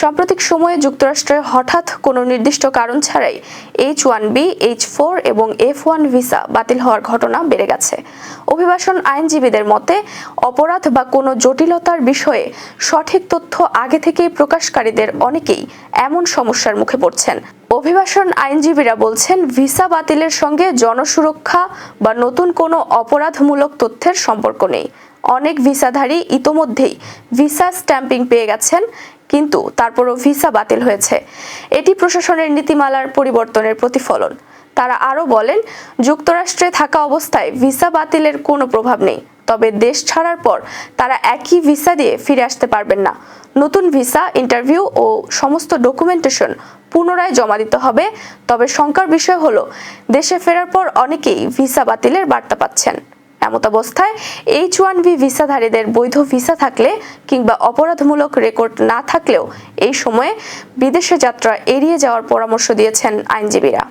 সাম্প্রতিক সময়ে যুক্তরাষ্ট্রে হঠাৎ কোনো নির্দিষ্ট কারণ ছাড়াই H one B H four এবং এফ ওয়ান ভিসা বাতিল হওয়ার ঘটনা বেড়ে গেছে। অভিবাসন আইনজীবীদের মতে, অপরাধ বা কোনো জটিলতার বিষয়ে সঠিক তথ্য আগে থেকেই প্রকাশকারীদের অনেকেই এমন সমস্যার মুখে পড়ছেন। অভিবাসন আইনজীবীরা বলছেন, ভিসা বাতিলের সঙ্গে জনসুরক্ষা বা নতুন কোনো অপরাধমূলক তথ্যের সম্পর্ক নেই। অনেক ভিসাধারী ইতোমধ্যেই ভিসা স্ট্যাম্পিং পেয়ে গেছেন কিন্তু তারপরও ভিসা বাতিল হয়েছে। এটি প্রশাসনের নীতিমালার পরিবর্তনের প্রতিফলন। তারা আরও বলেন, যুক্তরাষ্ট্রে থাকা অবস্থায় ভিসা বাতিলের কোনো প্রভাব নেই, তবে দেশ ছাড়ার পর তারা একই ভিসা দিয়ে ফিরে আসতে পারবেন না। নতুন ভিসা, ইন্টারভিউ ও সমস্ত ডকুমেন্টেশন পুনরায় জমা দিতে হবে, তবে শঙ্কার বিষয় হলো, দেশে ফেরার পর অনেকেই ভিসা বাতিলের বার্তা পাচ্ছেন। এমত অবস্থায় এইচ ওয়ান ভি ভিসাধারীদের বৈধ ভিসা থাকলে কিংবা অপরাধমূলক রেকর্ড না থাকলেও এই সময়ে বিদেশে যাত্রা এড়িয়ে যাওয়ার পরামর্শ দিয়েছেন আইনজীবীরা।